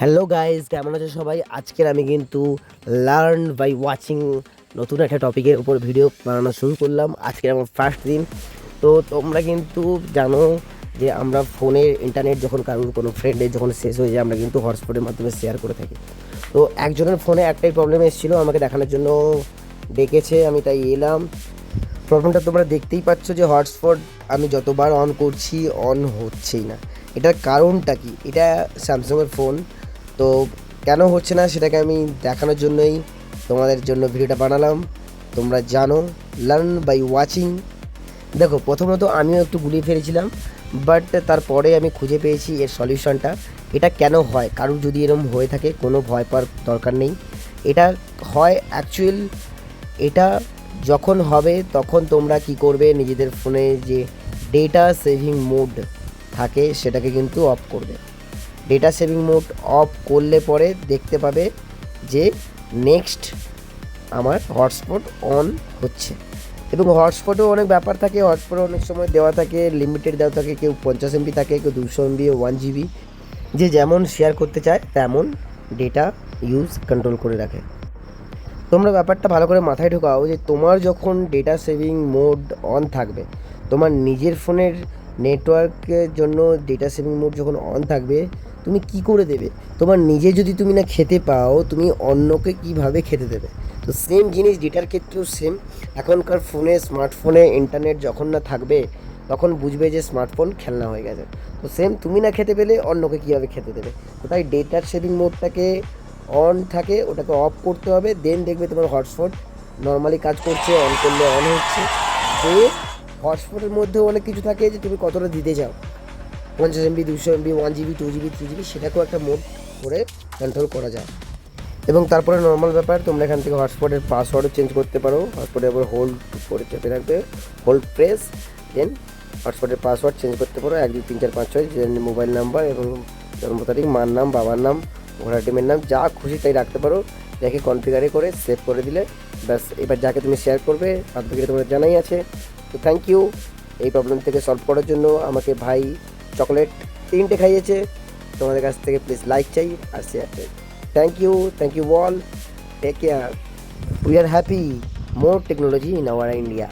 Hello guys কেমন আছো সবাই? আজকের আমি কিন্তু লার্ন বাই ওয়াচিং নতুন একটা টপিকের উপর ভিডিও বানানো শুরু করলাম। আজকের আমার ফার্স্ট দিন। তো তোমরা কিন্তু জানো যে আমরা ফোনের ইন্টারনেট যখন কারোর কোনো ফ্রেন্ডের যখন শেষ হয়ে যায়, আমরা কিন্তু হটস্পটের মাধ্যমে শেয়ার করে থাকি। তো একজনের ফোনে একটাই প্রবলেম এসেছিল, আমাকে দেখানোর জন্য ডেকেছে, আমি তাই এলাম। প্রবলেমটা তোমরা দেখতেই পাচ্ছ যে হটস্পট আমি যতবার অন করছি অন হচ্ছেই না। এটার কারণটা কি? এটা স্যামসাংয়ের ফোন তো কেন হচ্ছে না সেটাকে আমি দেখানোর জন্যই তোমাদের জন্য ভিডিওটা বানালাম। তোমরা জানো লার্ন বাই ওয়াচিং দেখো প্রথমত আমিও একটু গুলিয়ে ফেলেছিলাম বাট তারপরে আমি খুঁজে পেয়েছি এর সলিউশনটা, এটা কেন হয়? কারোর যদি এরকম হয়ে থাকে, কোনো ভয় পাওয়ার দরকার নেই। এটা হয় অ্যাকচুয়াল এটা যখন হবে, তখন তোমরা কি করবে? নিজেদের ফোনে যে ডেটা সেভিং মোড থাকে, সেটাকে কিন্তু অফ করবে। ডেটা সেভিং মোড অফ করলে পরে দেখতে পাবে যে নেক্সট আমার হটস্পট অন হচ্ছে। এবং হটস্পটেও অনেক ব্যাপার থাকে হটস্পটে অনেক সময় দেওয়া থাকে লিমিটেড দেওয়া থাকে, কেউ পঞ্চাশ এমবি থাকে, কেউ দুশো এমবি ওয়ান জিবি যে যেমন শেয়ার করতে চায়, তেমন ডেটা ইউজ কন্ট্রোল করে রাখে। তোমরা ব্যাপারটা ভালো করে মাথায় ঢোকাও যে তোমার যখন ডেটা সেভিং মোড অন থাকবে, তোমার নিজের ফোনের নেটওয়ার্কের জন্য ডেটা সেভিং মোড যখন অন থাকবে তুমি কি করে দেবে? তোমার নিজে যদি তুমি না খেতে পাও, তুমি অন্যকে কীভাবে খেতে দেবে? তো সেম জিনিস ডেটার ক্ষেত্রেও সেম এখনকার ফোনে স্মার্টফোনে ইন্টারনেট যখন না থাকবে, তখন বুঝবে যে স্মার্টফোন খেলনা হয়ে গেছে। তো সেম তুমি না খেতে পেলে অন্যকে কীভাবে খেতে দেবে? তো তাই ডেটার সেভিং মোডটাকে অন থাকে, ওটাকে অফ করতে হবে। দেন দেখবে তোমার হটস্পট নর্মালি কাজ করছে অন করলে অন হচ্ছে। যে হটস্পটের মধ্যেও অনেক কিছু থাকে যে তুমি কতটা দিতে চাও। পঞ্চাশ এমবি দুশো MB one GB two GB three GB সেটাকেও একটা মোড করে কন্ট্রোল করা যায়। এবং তারপরে নর্মাল ব্যাপার, তোমরা এখান থেকে হটস্পটের পাসওয়ার্ডও চেঞ্জ করতে পারো। হটস্পটে আবার হোল্ড করে চেপে রাখবে। হোল্ড প্রেস দেন হটস্পটের পাসওয়ার্ড চেঞ্জ করতে পারো। এক, দুই, তিন, চার, পাঁচ, ছয় মোবাইল নাম্বার এবং জন্ম তারিখ মার নাম, বাবার নাম ঘোড়া টিমের নাম, যা খুশি তাই রাখতে পারো। যাকে কনফিগারে করে সেভ করে দিলে ব্যাস, এবার যাকে তুমি শেয়ার করবে বাদ বাকিটা তোমার জানাই আছে। তো থ্যাংক ইউ এই প্রবলেম থেকে সলভ করার জন্য আমাকে ভাই চকলেট তিনটে খাইয়েছে। তোমাদের কাছ থেকে প্লিজ লাইক চাই আর শেয়ার চাই। Thank you thank you all take care we are happy more technology in our India